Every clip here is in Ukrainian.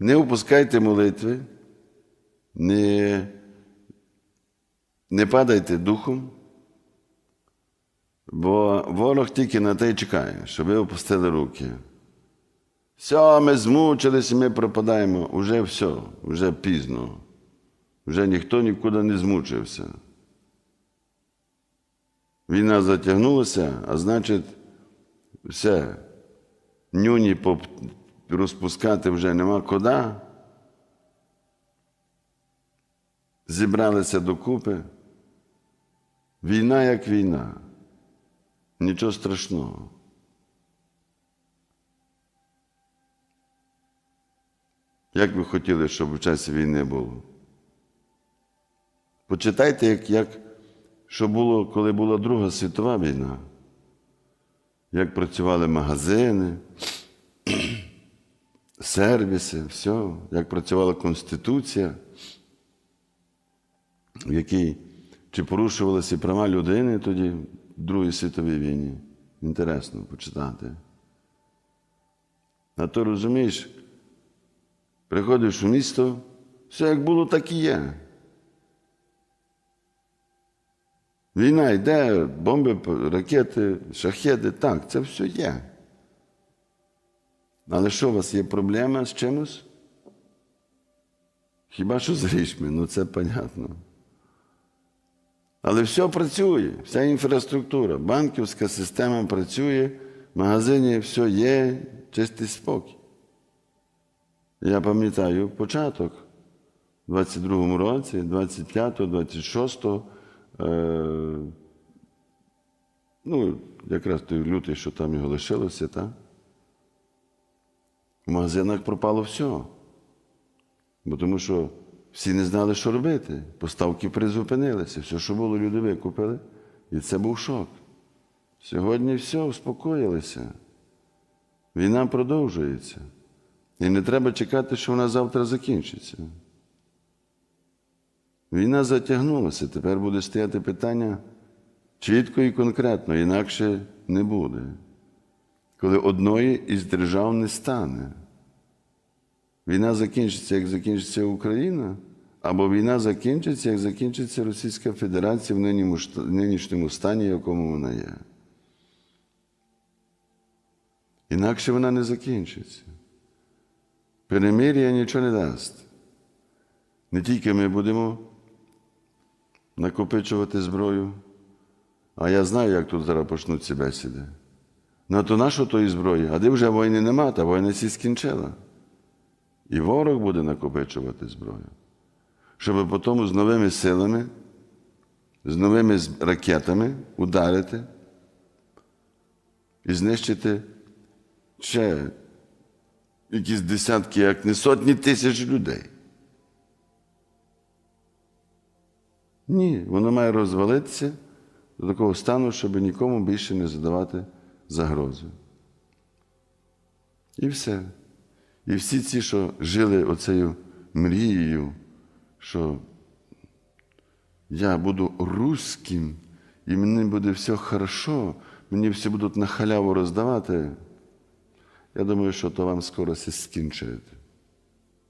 Не опускайте молитви, не, не падайте духом, бо ворог тільки на те й чекає, щоб ви опустили руки. Все, ми змучилися, ми пропадаємо. Уже все, вже пізно. Вже ніхто нікуди не змучився. Війна затягнулася, а значить, все, нюні розпускати вже нема куди. Зібралися докупи. Війна як війна. Нічого страшного. Як ви хотіли, щоб в часі війни було? Почитайте, як, як, що було, коли була Друга світова війна, як працювали магазини, сервіси, все, як працювала Конституція, в якій чи порушувалися права людини тоді в Другій світовій війні. Інтересно почитати. А то розумієш, приходиш у місто, все як було, так і є. Війна йде, бомби, ракети, шахеди, так, це все є. Але що у вас є проблема з чимось? Хіба що з грішми? Ну це понятно. Але все працює, вся інфраструктура, банківська система працює, в магазині все є, чистий спокій. Я пам'ятаю початок у 22-му році, 25-го, 26-го, е, ну, якраз той лютий, що там його лишилося, так? В магазинах пропало все. Бо тому що всі не знали, що робити. Поставки призупинилися. Все, що було, люди викупили. І це був шок. Сьогодні все, успокоїлися. Війна продовжується. І не треба чекати, що вона завтра закінчиться. Війна затягнулася. Тепер буде стояти питання чітко і конкретно, інакше не буде. Коли одної із держав не стане. Війна закінчиться, як закінчиться Україна, або війна закінчиться, як закінчиться Російська Федерація в нинішньому стані, в якому вона є. Інакше вона не закінчиться. Перемир'я нічого не дасть. Не тільки ми будемо накопичувати зброю, а я знаю, як тут зараз почнуться бесіди. Ну, то нащо тої зброї? А де вже війни нема, та війна всі скінчила. І ворог буде накопичувати зброю, щоб потім з новими силами, з новими ракетами ударити і знищити ще якісь десятки, як не сотні тисяч людей. Ні, воно має розвалитися до такого стану, щоб нікому більше не задавати загрози. І все. І всі ці, що жили оцею мрією, що я буду русським, і мені буде все хорошо, мені всі будуть на халяву роздавати. Я думаю, що то вам скоро все скінчить.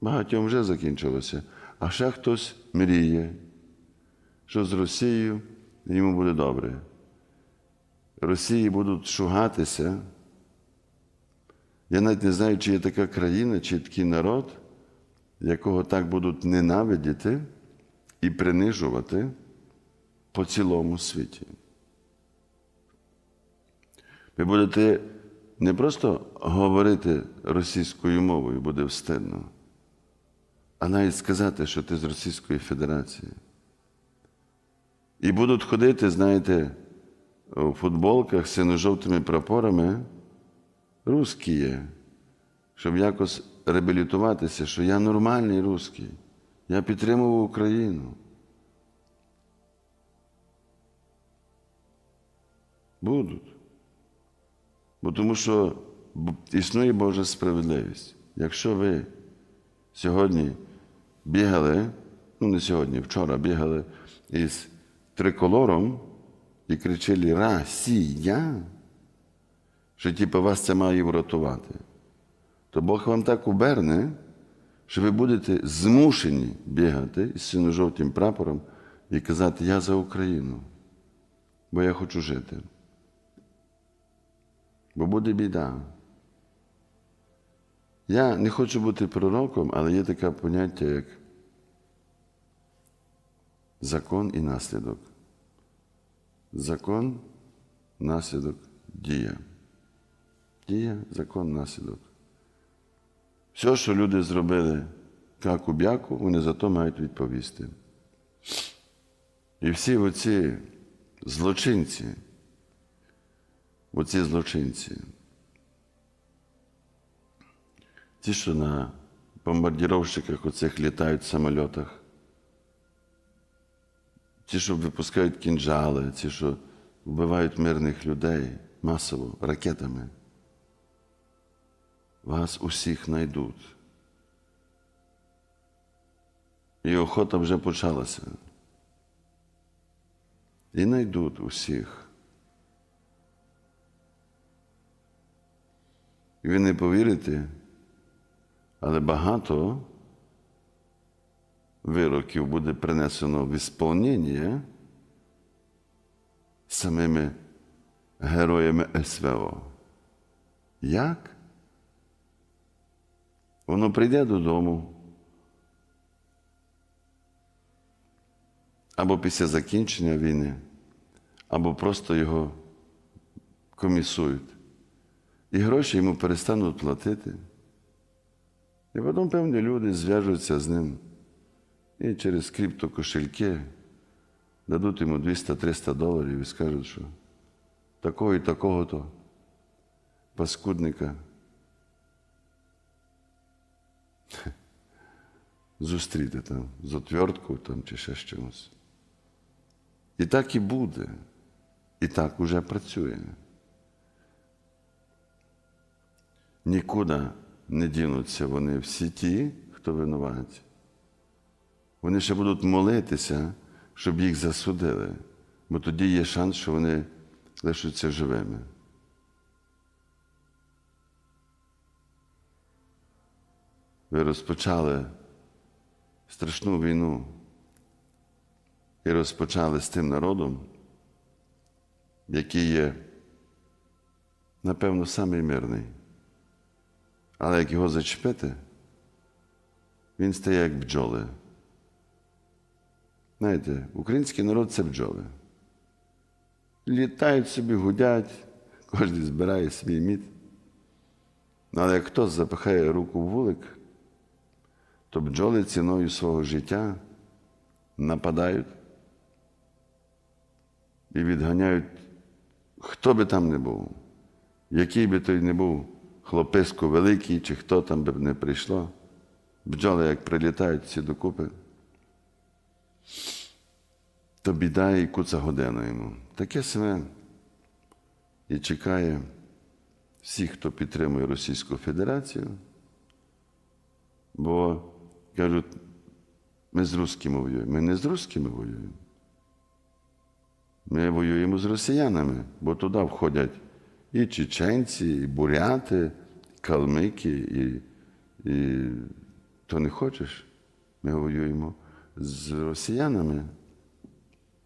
Багатьом вже закінчилося, а ще хтось мріє, що з Росією йому буде добре. Росії будуть шугатися. Я навіть не знаю, чи є така країна, чи такий народ, якого так будуть ненавидіти і принижувати по цілому світі. Ви будете не просто говорити російською мовою, буде встидно, а навіть сказати, що ти з Російської Федерації. І будуть ходити, знаєте, у футболках з сино-жовтими прапорами русські є, щоб якось реабілітуватися, що я нормальний русський, я підтримував Україну. Будуть. Бо тому що існує Божа справедливість. Якщо ви сьогодні бігали, ну не сьогодні, вчора бігали із триколором і кричали Росія, що типу, вас це має врятувати, то Бог вам так оберне, що ви будете змушені бігати із синьо-жовтим прапором і казати Я за Україну, бо я хочу жити. Бо буде біда. Я не хочу бути пророком, але є таке поняття, як закон і наслідок. Закон, наслідок, дія. Дія, закон, наслідок. Все, що люди зробили каку-бяку, вони за то мають відповісти. І всі оці злочинці, оці злочинці, ті, що на бомбардіровщиках оцих літають в самольотах, ті, що випускають кінжали, ті, що вбивають мирних людей масово ракетами, вас усіх знайдуть. І охота вже почалася. І знайдуть усіх. І ви не повірите, але багато вироків буде принесено в ісполнення самими героями СВО. Як? Воно прийде додому. Або після закінчення війни, або просто його комісують. І гроші йому перестануть платити. І потім певні люди зв'яжуться з ним і через криптокошельки дадуть йому 200-300 доларів і скажуть, що такого і такого-то паскудника зустріти там з отвертку там, чи ще чимось. І так і буде. І так уже працює. Нікуди не дінуться вони всі ті, хто винуваті. Вони ще будуть молитися, щоб їх засудили, бо тоді є шанс, що вони лишаться живими. Ви розпочали страшну війну і розпочали з тим народом, який є, напевно, самий мирний. Але як його зачепити, він стає як бджоли. Знаєте, український народ це бджоли. Літають собі, гудять, кожен збирає свій мід. Але як хтось запихає руку в вулик, то бджоли ціною свого життя нападають і відганяють, хто би там не був, який би той не був, хлописько великий, чи хто там би не прийшло. Бджоли, як прилітають всі докупи, то біда і куца година йому. Таке саме і чекає всіх, хто підтримує Російську Федерацію, бо кажуть, ми з русскими воюємо. Ми не з русскими воюємо. Ми воюємо з росіянами, бо туди входять і чеченці, і буряти, і калмики, і, і то не хочеш. Ми воюємо з росіянами.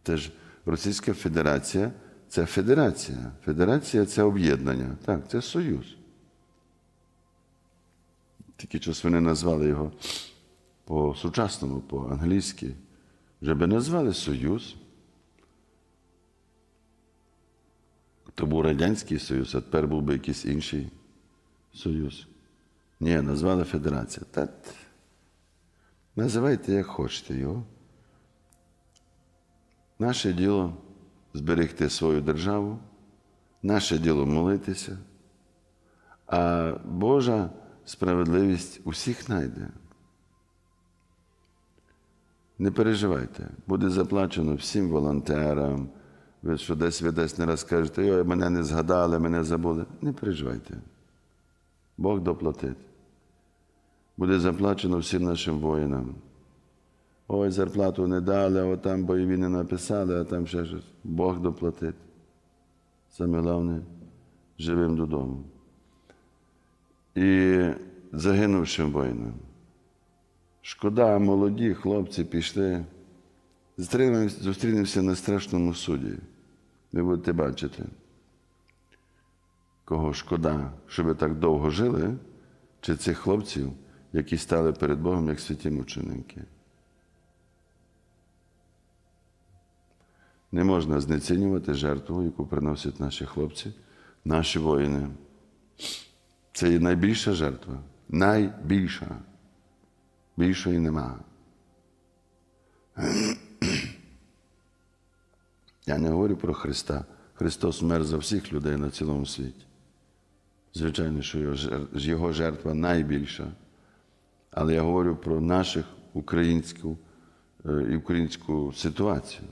Теж Російська Федерація це федерація. Федерація це об'єднання. Так, це союз. Тільки час вони назвали його по-сучасному, по-англійськи. Вже би назвали Союз. То був Радянський Союз, а тепер був би якийсь інший союз. Ні, назвали Федерація. Та називайте, як хочете його. Наше діло зберегти свою державу, наше діло молитися, а Божа справедливість усіх знайде. Не переживайте, буде заплачено всім волонтерам. Ви що десь ви десь не раз кажете, ой, мене не згадали, мене забули. Не переживайте. Бог доплатить. Буде заплачено всім нашим воїнам. Ой, зарплату не дали, а там бойові не написали, а там ще щось. Бог доплатить. Саме головне живим додому. І загинувшим воїнам. Шкода, молоді хлопці пішли. Зустрінемося, на страшному суді. Ви будете бачити, кого шкода, що ви так довго жили, чи цих хлопців, які стали перед Богом як святі мученики. Не можна знецінювати жертву, яку приносять наші хлопці, наші воїни. Це є найбільша жертва. Найбільша. Більшої нема. Я не говорю про Христа. Христос мер за всіх людей на цілому світі. Звичайно, що його жертва найбільша. Але я говорю про нашу українську е, і українську ситуацію.